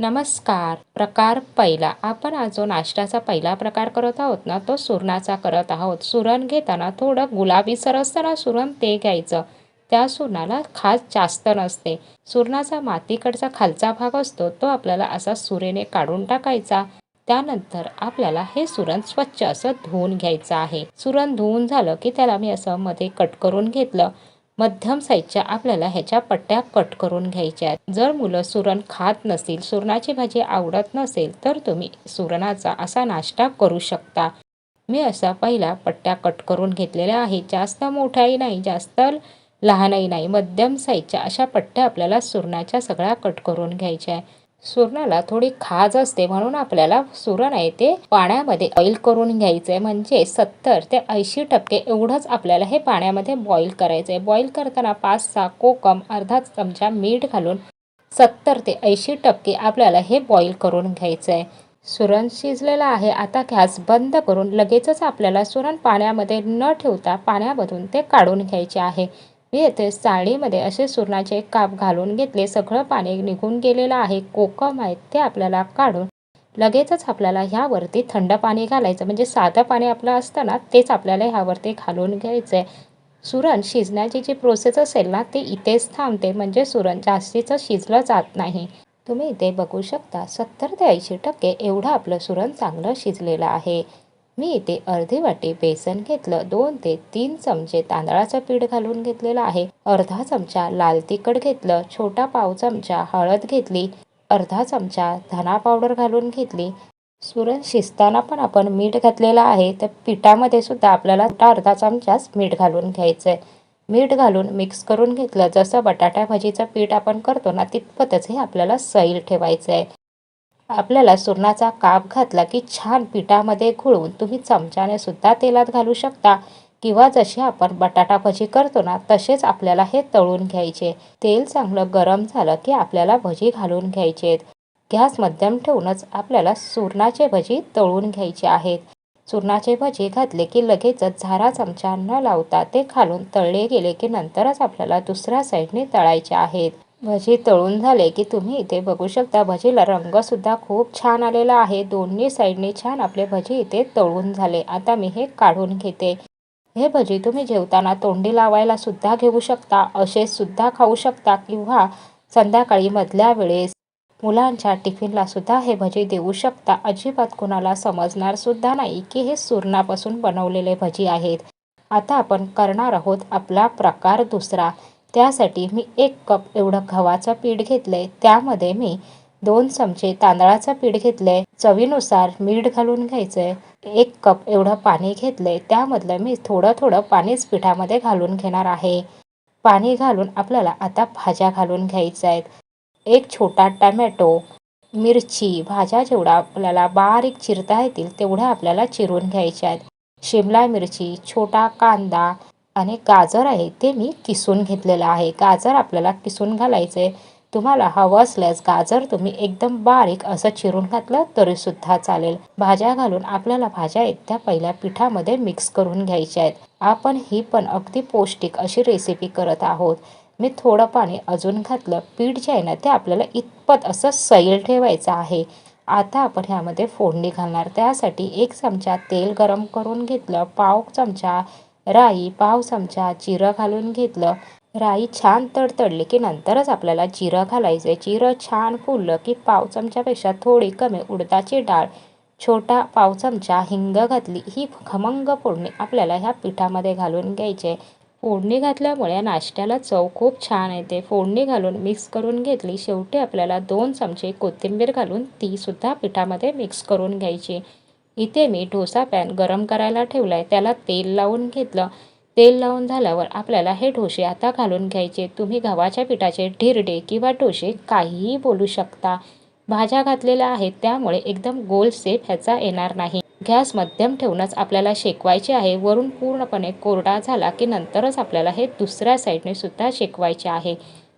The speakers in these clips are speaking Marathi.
नमस्कार. प्रकार पहिला. आपण आज जो नाश्त्याचा पहिला प्रकार करत आहोत ना? तो सुरणाचा करत आहोत. सुरण घेताना थोडं गुलाबीसर असतं सुरण ते घ्यायचं. त्या सुरणाला खास जास्त नसते. सुरणाचा मातीकडचा खालचा भाग असतो तो आपल्याला असा सुरेने काढून टाकायचा. त्यानंतर आपल्याला हे सुरण स्वच्छ असं धुवून घ्यायचं आहे. सुरण धुवून झालं की त्याला मी असं मध्ये कट करून घेतलं. मध्यम साईजच्या आपल्याला ह्याच्या पट्ट्या कट करून घ्यायच्या आहेत. जर मुलं सुरण खात नसतील सुरणाची भाजी आवडत नसेल तर तुम्ही सुरणाचा असा नाश्ता करू शकता. मी असा पहिला पट्ट्या कट करून घेतलेल्या आहेत. जास्त मोठाही नाही जास्त लहानही नाही. मध्यम साईजच्या अशा पट्ट्या आपल्याला सुरणाच्या सगळ्या कट करून घ्यायच्या आहे सुरणाला थोडी खाज असते म्हणून आपल्याला सुरण आहे ते पाण्यामध्ये ऑइल करून घ्यायचं आहे म्हणजे सत्तर ते ऐंशी टक्के एवढंच आपल्याला हे पाण्यामध्ये बॉईल करायचं आहे बॉईल करताना पाच सहा कोकम अर्धा चमचा मीठ घालून सत्तर ते ऐंशी टक्के आपल्याला हे बॉईल करून घ्यायचं आहे सुरण शिजलेलं आहे. आता गॅस बंद करून लगेचच आपल्याला सुरण पाण्यामध्ये न ठेवता पाण्यामधून ते काढून घ्यायचे आहे. मी येथे चाळणीमध्ये असे सुरणाचे काप घालून घेतले. सगळं पाणी निघून गेलेलं आहे. कोकम आहे ते आपल्याला काढून लगेचच आपल्याला ह्यावरती थंड पाणी घालायचं. म्हणजे साधं पाणी आपलं असतं ना तेच आपल्याला ह्यावरती घालून घ्यायचं आहे सुरण शिजण्याची जी प्रोसेस असेल ना ते इथेच थांबते. म्हणजे सुरण जास्तीचं शिजलं जात नाही. तुम्ही इथे बघू शकता सत्तर ते ऐंशी टक्के एवढं आपलं सुरण चांगलं शिजलेलं आहे. मी इथे अर्धी वाटी बेसन घेतलं दोन ते तीन चमचे तांदळाचं पीठ घालून घेतलेलं आहे. अर्धा चमचा लाल तिखट घेतलं छोटा पाव चमचा हळद घेतली अर्धा चमचा धना पावडर घालून घेतली. सुरण शिजताना पण आपण मीठ घातलेलं आहे तर पिठामध्ये सुद्धा आपल्याला अर्धा चमचाच मीठ घालून घ्यायचं आहे मीठ घालून मिक्स करून घेतलं जसं बटाटा भाजीचं पीठ आपण करतो ना तितपतच हे आपल्याला सैल ठेवायचं आहे आपल्याला सुरणाचा काप घातला की छान पिठामध्ये घोळवून तुम्ही चमच्याने सुद्धा तेलात घालू शकता. किंवा जशी आपण बटाटा भजी करतो ना तसेच आपल्याला हे तळून घ्यायचे. तेल चांगलं गरम झालं की आपल्याला भजी घालून घ्यायचे आहेत गॅस मध्यम ठेवूनच आपल्याला सुरणाचे भजी तळून घ्यायचे आहेत. सुरणाचे भजी घातले की लगेचच झारा चमचा न लावता ते खालून तळले गेले की नंतरच आपल्याला दुसऱ्या साईडने तळायचे आहेत. भजी तळून झाले की तुम्ही इथे बघू शकता भजीला रंगसुद्धा खूप छान आलेला आहे. दोन्ही साईडने छान आपले भजी इथे तळून झाले. आता मी हे काढून घेते. हे भजी तुम्ही जेवताना तोंडी लावायला सुद्धा घेऊ शकता असे सुद्धा खाऊ शकता किंवा संध्याकाळी मधल्या वेळेस मुलांच्या टिफिनला सुद्धा हे भजी देऊ शकता. अजिबात कुणाला समजणार सुद्धा नाही की हे सुरणापासून बनवलेले भजी आहेत. आता आपण करणार आहोत आपला प्रकार दुसरा. त्यासाठी मी एक कप एवढं गव्हाचं पीठ घेतलंय. त्यामध्ये मी दोन चमचे तांदळाचं पीठ घेतलंय. चवीनुसार मीठ घालून घ्यायचंय. एक कप एवढं पाणी घेतलंय. त्यामधलं मी थोडं थोडं पाणीच पिठामध्ये घालून घेणार आहे. पाणी घालून आपल्याला आता भाज्या घालून घ्यायच्या आहेत एक छोटा टमॅटो मिरची भाज्या जेवढा आपल्याला बारीक चिरता येतील तेवढ्या आपल्याला चिरून घ्यायच्या आहेत शिमला मिरची छोटा कांदा आणि गाजर आहे ते मी किसून घेतलेलं आहे. गाजर आपल्याला किसून घालायचं आहे तुम्हाला हवं असल्यास गाजर तुम्ही एकदम बारीक असं चिरून घातलं तरीसुद्धा चालेल. भाज्या घालून आपल्याला भाज्या आहेत त्या पहिल्या पिठामध्ये मिक्स करून घ्यायच्या आहेत. आपण ही पण अगदी पौष्टिक अशी रेसिपी करत आहोत. मी थोडं पाणी अजून घातलं. पीठ जे आहे ना ते आपल्याला इतपत असं सैल ठेवायचं आहे. आता आपण ह्यामध्ये फोडणी घालणार. त्यासाठी एक चमचा तेल गरम करून घेतलं. पाव चमचा राई पाव चमचा जिरं घालून घेतलं. राई छान तडतडली की नंतरच आपल्याला जिरं घालायचं चिरं जिरं छान फुललं की पाव चमच्यापेक्षा थोडी कमी उडदाची डाळ छोटा पाव चमचा हिंग घातली ही खमंग फोडणी आपल्याला ह्या पिठामध्ये घालून घ्यायचे फोडणी घातल्यामुळे नाश्त्याला चव खूप छान येते. फोडणी घालून मिक्स करून घेतली शेवटी आपल्याला दोन चमचे कोथिंबीर घालून तीसुद्धा पिठामध्ये मिक्स करून घ्यायची. इथे मी ढोसा पॅन गरम करायला ठेवला आहे त्याला तेल लावून घेतलं. तेल लावून झाल्यावर आपल्याला हे ढोसे आता घालून घ्यायचे. तुम्ही गव्हाच्या पिठाचे ढिरडे किंवा डोसे काहीही बोलू शकता. भाज्या घातलेल्या आहेत त्यामुळे एकदम गोल सेप ह्याचा येणार नाही. गॅस मध्यम ठेवूनच आपल्याला शेकवायचे आहे. वरून पूर्णपणे कोरडा झाला की नंतरच आपल्याला हे दुसऱ्या साईडने सुद्धा शेकवायचे आहे.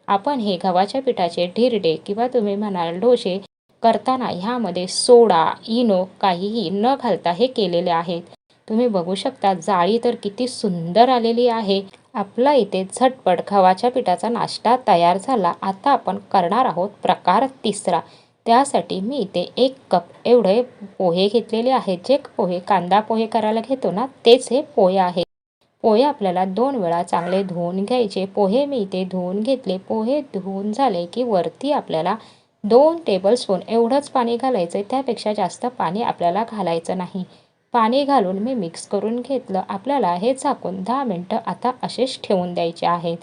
आपण हे गव्हाच्या पिठाचे ढिरडे किंवा तुम्ही म्हणाल डोसे करताना ह्यामध्ये सोडा इनो काहीही न घालता हे केलेले आहेत. तुम्ही बघू शकता जाळी तर किती सुंदर आलेली आहे. आपला इथे झटपट गव्हाच्या पिठाचा नाश्ता तयार झाला. आता आपण करणार आहोत प्रकार तिसरा. त्यासाठी मी इथे एक कप एवढे पोहे घेतलेले आहेत. जे पोहे कांदा पोहे करायला घेतो ना तेच हे पोहे आहेत. पोहे आपल्याला दोन वेळा चांगले धुवून घ्यायचे. पोहे मी इथे धुवून घेतले. पोहे धुवून झाले की वरती आपल्याला दोन टेबलस्पून एवढंच पाणी घालायचं आहे त्यापेक्षा जास्त पाणी आपल्याला घालायचं नाही. पाणी घालून मी मिक्स करून घेतलं. आपल्याला हे झाकून दहा मिनटं आता असेच ठेवून द्यायचे आहेत.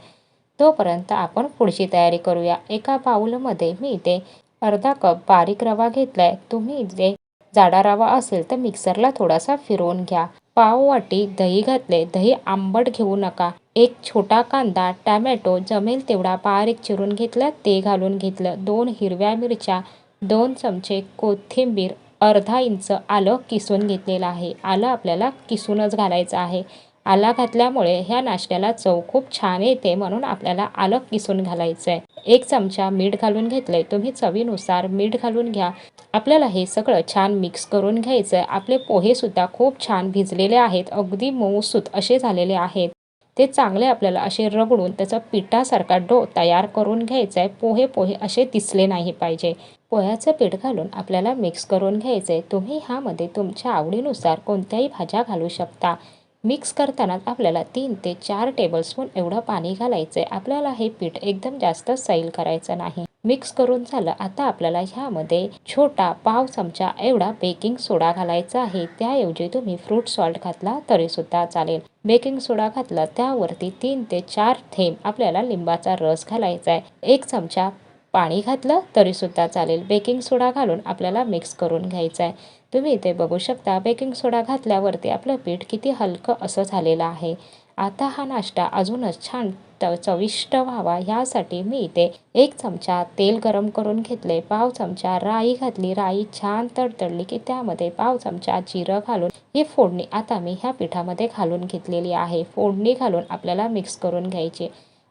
तोपर्यंत आपण पुढची तयारी करूया. एका बाऊलमध्ये मी इथे अर्धा कप बारीक रवा घेतला आहे तुम्ही इथे जाडा रवा असेल तर मिक्सरला थोडासा फिरवून घ्या. पाव वाटी दही घातले. दही आंबट घेऊ नका. एक छोटा कांदा टॅमॅटो जमेल तेवढा बारीक चिरून घेतला ते घालून घेतलं. दोन हिरव्या मिरच्या दोन चमचे कोथिंबीर अर्धा इंच आलं किसून घेतलेलं आहे. आलं आपल्याला किसूनच घालायचं आहे. आला घातल्यामुळे ह्या नाश्त्याला चव खूप छान येते म्हणून आपल्याला आलं किसून घालायचं आहे एक चमचा मीठ घालून घेतलंय. तुम्ही चवीनुसार मीठ घालून घ्या. आपल्याला हे सगळं छान मिक्स करून घ्यायचं आहे आपले पोहेसुद्धा खूप छान भिजलेले आहेत. अगदी मऊसूत असे झालेले आहेत. ते चांगले आपल्याला असे रगडून त्याचा पिठासारखा डो तयार करून घ्यायचा आहे पोहे पोहे असे दिसले नाही पाहिजे. पोह्याचं पीठ घालून आपल्याला मिक्स करून घ्यायचं आहे तुम्ही ह्यामध्ये तुमच्या आवडीनुसार कोणत्याही भाज्या घालू शकता. मिक्स करताना आपल्याला तीन ते चार टेबलस्पून एवढं पाणी घालायचं आहे आपल्याला हे पीठ एकदम जास्त सैल करायचं नाही. मिक्स करून झालं आता आपल्याला ह्यामध्ये छोटा पाव चमचा एवढा बेकिंग सोडा घालायचा आहे. त्याऐवजी तुम्ही फ्रूट सॉल्ट घातला तरीसुद्धा चालेल. बेकिंग सोडा घातला त्यावरती तीन ते चार थेंब आपल्याला लिंबाचा रस घालायचा आहे. एक चमचा पाणी घातलं तरीसुद्धा चालेल. बेकिंग सोडा घालून आपल्याला मिक्स करून घ्यायचं आहे. तुम्ही इथे बघू शकता. बेकिंग सोडा घातल्यावरती आपलं पीठ किती हलकं असं झालेलं आहे. आता हा नाश्ता अजूनच छान चविष्ट व्हावा. ह्यासाठी मी इथे एक चमचा तेल गरम करून घेतले. पाव चमचा राई घातली. राई छान तडतडली की त्यामध्ये पाव चमचा जिरं घालून ही फोडणी आता मी ह्या पिठामध्ये घालून घेतलेली आहे. फोडणी घालून आपल्याला मिक्स करून घ्यायची.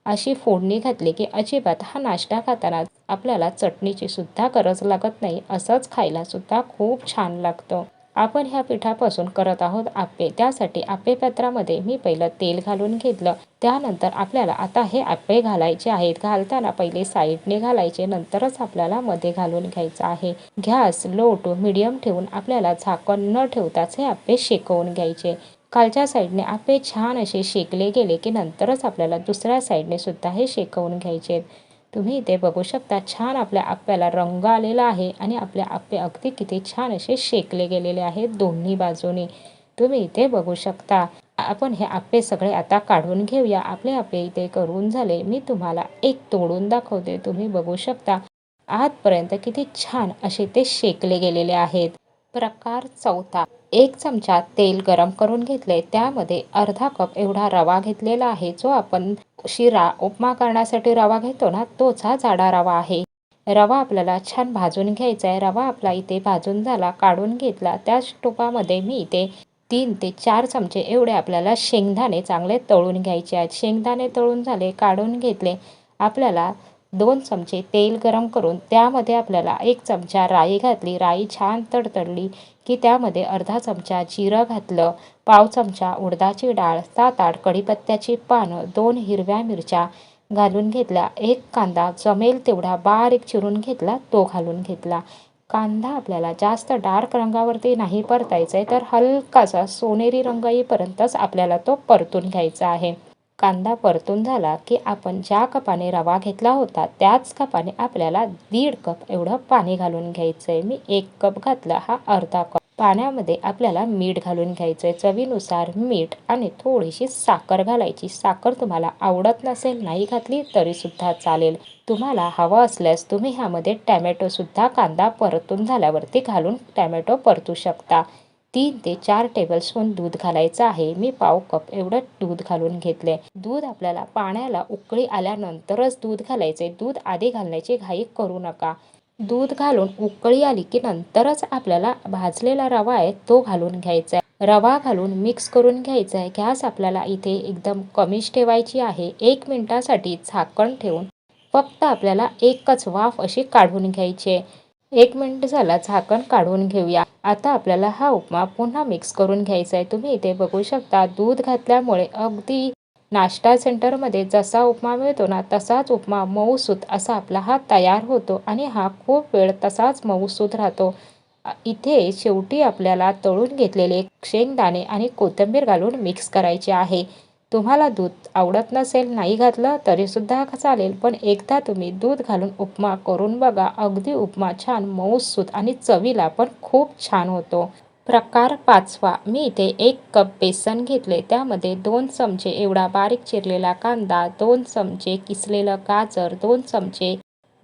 अशी फोडणी घातली की अजिबात हा नाश्ता खाताना आपल्याला चटणीची सुद्धा गरज लागत नाही असंच खायला सुद्धा खूप छान लागतं. आपण ह्या पिठापासून करत आहोत आप्पे. त्यासाठी आप्पे पात्रामध्ये मी पहिलं तेल घालून घेतलं. त्यानंतर आपल्याला आता हे आप्पे घालायचे आहेत. घालताना पहिले साईडने घालायचे नंतरच आपल्याला मध्ये घालून घ्यायचं आहे. गॅस लो टू मिडियम ठेवून आपल्याला झाकण न ठेवताच हे आप्पे शेकवून घ्यायचे. खालच्या साईडने आप्पे छान असे शेकले गेले की नंतरच आपल्याला दुसऱ्या साईडने सुद्धा हे शेकवून घ्यायचे. तुम्ही इथे बघू शकता छान आपल्या आप्याला रंग आलेला आहे आणि आपले आप्पे अगदी किती छान असे शेकले गेलेले आहेत दोन्ही बाजूनी. तुम्ही इथे बघू शकता आपण हे आप्पे सगळे आता काढून घेऊया. आपले आप्पे इथे करून झाले मी तुम्हाला एक तोडून दाखवते. तुम्ही बघू शकता आजपर्यंत किती छान असे ते शेकले गेलेले आहेत. प्रकार चौथा. एक चमचा तेल गरम करून घेतले. त्यामध्ये अर्धा कप एवढा रवा घेतलेला आहे जो आपण शिरा उपमा करण्यासाठी रवा घेतो ना तोच हा जाडा रवा आहे. रवा आपल्याला छान भाजून घ्यायचा आहे रवा आपला इथे भाजून झाला काढून घेतला. त्याच टोपामध्ये मी इथे तीन ते चार चमचे एवढे आपल्याला शेंगदाणे चांगले तळून घ्यायचे आहेत. शेंगदाणे तळून झाले काढून घेतले. आपल्याला दोन चमचे तेल गरम करून त्यामध्ये आपल्याला एक चमचा राई घातली. राई छान तडतडली की त्यामध्ये अर्धा चमचा जिरं घातलं. पाव चमचा उडदाची डाळ सात आठ कढीपत्त्याची पानं दोन हिरव्या मिरच्या घालून घेतल्या. एक कांदा जमेल तेवढा बारीक चिरून घेतला तो घालून घेतला. कांदा आपल्याला जास्त डार्क रंगावरती नाही परतायचा आहे तर हलकासा सोनेरी रंग येईपर्यंतच आपल्याला तो परतून घ्यायचा आहे. कांदा परतून झाला की आपण ज्या कपाने रवा घेतला होता त्याच कपाने आपल्याला दीड कप एवढं पाणी घालून घ्यायचं आहे मी एक कप घातला हा अर्धा कप. पाण्यामध्ये आपल्याला मीठ घालून घ्यायचं आहे चवीनुसार मीठ आणि थोडीशी साखर घालायची. साखर तुम्हाला आवडत नसेल नाही घातली तरीसुद्धा चालेल. तुम्हाला हवं असल्यास तुम्ही ह्यामध्ये टॅमॅटोसुद्धा कांदा परतून झाल्यावरती घालून टॅमॅटो परतू शकता. तीन ते चार टेबलस्पून दूध घालायचं आहे. मी पाव कप एवढं दूध घालून घेतले दूध आपल्याला पाण्याला उकळी आल्यानंतरच दूध घालायचे दूध आधी घालण्याची घाई करू नका. दूध घालून उकळी आली की नंतरच आपल्याला भाजलेला रवा आहे तो घालून घ्यायचा आहे रवा घालून मिक्स करून घ्यायचा आहे गॅस आपल्याला इथे एकदम कमीच ठेवायची आहे. एक मिनटासाठी झाकण ठेवून फक्त आपल्याला एकच वाफ अशी काढून घ्यायची आहे. एक मिनिट झाला झाकण काढून घेऊया. आता आपल्याला हा उपमा पुन्हा मिक्स करून घ्यायचा आहे. तुम्ही इथे बघू शकता दूध घातल्यामुळे अगदी नाश्ता सेंटरमध्ये जसा उपमा मिळतो ना तसाच उपमा मऊसूत असा आपला हा तयार होतो आणि हा खूप वेळ तसाच मऊसूत राहतो. इथे शेवटी आपल्याला तळून घेतलेले शेंगदाणे आणि कोथिंबीर घालून मिक्स करायचे आहे. तुम्हाला दूध आवडत नसेल नाही घातलं तरीसुद्धा चालेल पण एकदा तुम्ही दूध घालून उपमा करून बघा. अगदी उपमा छान मऊसूत आणि चवीला पण खूप छान होतो. प्रकार पाचवा. मी इथे एक कप बेसन घेतले. त्यामध्ये दोन चमचे एवढा बारीक चिरलेला कांदा दोन चमचे किसलेलं गाजर दोन चमचे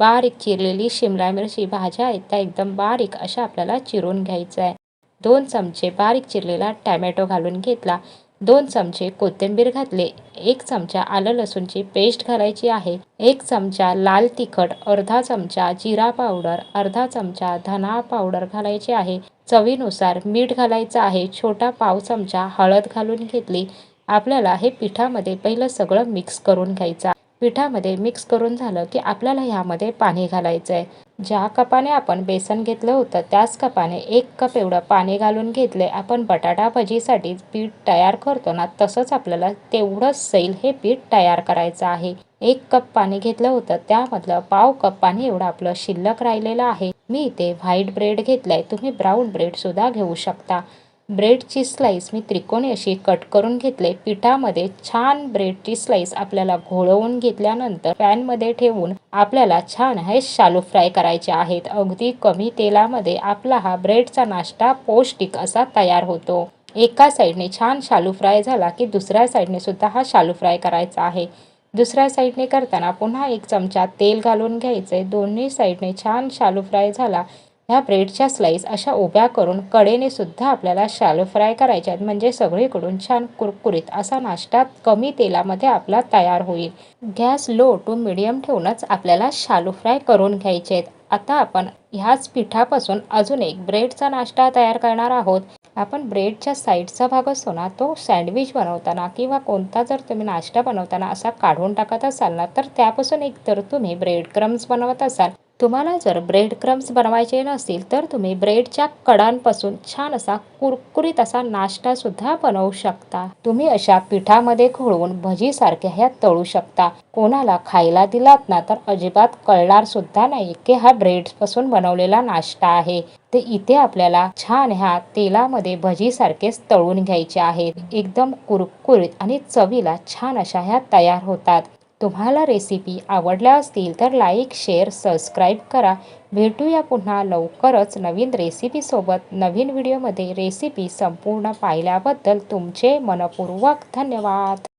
बारीक चिरलेली शिमला मिरची भाज्या आहेत त्या एकदम बारीक अशा आपल्याला चिरून घ्यायचं आहे दोन चमचे बारीक चिरलेला टॅमॅटो घालून घेतला. दोन चमचे कोथिंबीर घातले. एक चमचा आलं लसूणची पेस्ट घालायची आहे. एक चमचा लाल तिखट अर्धा चमचा जिरा पावडर अर्धा चमचा धना पावडर घालायची आहे. चवीनुसार मीठ घालायचं आहे. छोटा पाव चमचा हळद घालून घेतली. आपल्याला हे पिठामध्ये पहिलं सगळं मिक्स करून घ्यायचं पिठामध्ये मिक्स करून झालं की आपल्याला ह्यामध्ये पाणी घालायचं आहे ज्या कपाने आपण बेसन घेतलं होतं त्याच कपाने एक कप एवढं पाणी घालून घेतले. आपण बटाटा भजीसाठी पीठ तयार करतो ना तसंच आपल्याला तेवढंच सैल हे पीठ तयार करायचं आहे. एक कप पाणी घेतलं होतं त्यामधलं पाव कप पाणी एवढं आपलं शिल्लक राहिलेलं आहे. मी इथे व्हाईट ब्रेड घेतलाय तुम्ही ब्राऊन ब्रेड सुद्धा घेऊ शकता. ब्रेडची स्लाईस मी त्रिकोणी अशी कट करून घेतले. पिठामध्ये छान ब्रेडची स्लाईस आपल्याला घोळवून घेतल्यानंतर पॅनमध्ये ठेवून आपल्याला छान हे शालू फ्राय करायचे आहेत. अगदी कमी तेलामध्ये आपला हा ब्रेडचा नाश्ता पौष्टिक असा तयार होतो. एका साईडने छान शालू फ्राय झाला की दुसऱ्या साईडने सुद्धा हा शालू फ्राय करायचा आहे. दुसऱ्या साईडने करताना पुन्हा एक चमचा तेल घालून घ्यायचे. दोन्ही साईडने छान शालू फ्राय झाला ह्या ब्रेडच्या स्लाईस अशा उभ्या करून कडेने सुद्धा आपल्याला शालो फ्राय करायच्या आहेत. म्हणजे सगळीकडून छान कुरकुरीत असा नाश्ता कमी तेलामध्ये आपला तयार होईल. गॅस लो टू मिडियम ठेवूनच आपल्याला शालू फ्राय करून घ्यायचे आहेत. आता आपण ह्याच पिठापासून अजून एक ब्रेडचा नाश्ता तयार करणार आहोत. आपण ब्रेडच्या साईडचा भाग असतो ना तो सँडविच बनवताना किंवा कोणता जर तुम्ही नाश्ता बनवताना असा काढून टाकत असाल ना तर त्यापासून एक तर तुम्ही ब्रेड क्रम्स बनवत असाल. तुम्हाला जर ब्रेड क्रम्स बनवायचे नसतील तर तुम्ही ब्रेडच्या कडांपासून छान असा कुरकुरीत असा नाश्ता सुद्धा बनवू शकता. तुम्ही अशा पिठामध्ये घोळवून भजीसारख्या ह्या तळू शकता. कोणाला खायला दिलात ना तर अजिबात कळणार सुद्धा नाही की हा ब्रेडपासून बनवलेला नाश्ता आहे. ते इथे आपल्याला छान ह्या तेलामध्ये भजीसारखेच तळून घ्यायचे आहेत. एकदम कुरकुरीत आणि चवीला छान अशा ह्या तयार होतात. तुम्हाला रेसिपी आवडल्या असतील तर लाईक शेअर सबस्क्राईब करा. भेटूया पुन्हा लवकरच नवीन रेसिपीसोबत नवीन व्हिडिओमध्ये रेसिपी संपूर्ण पाहिल्याबद्दल तुमचे मनपूर्वक धन्यवाद.